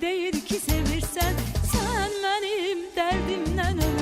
değil ki sevirsen. Sen benim derdimden öl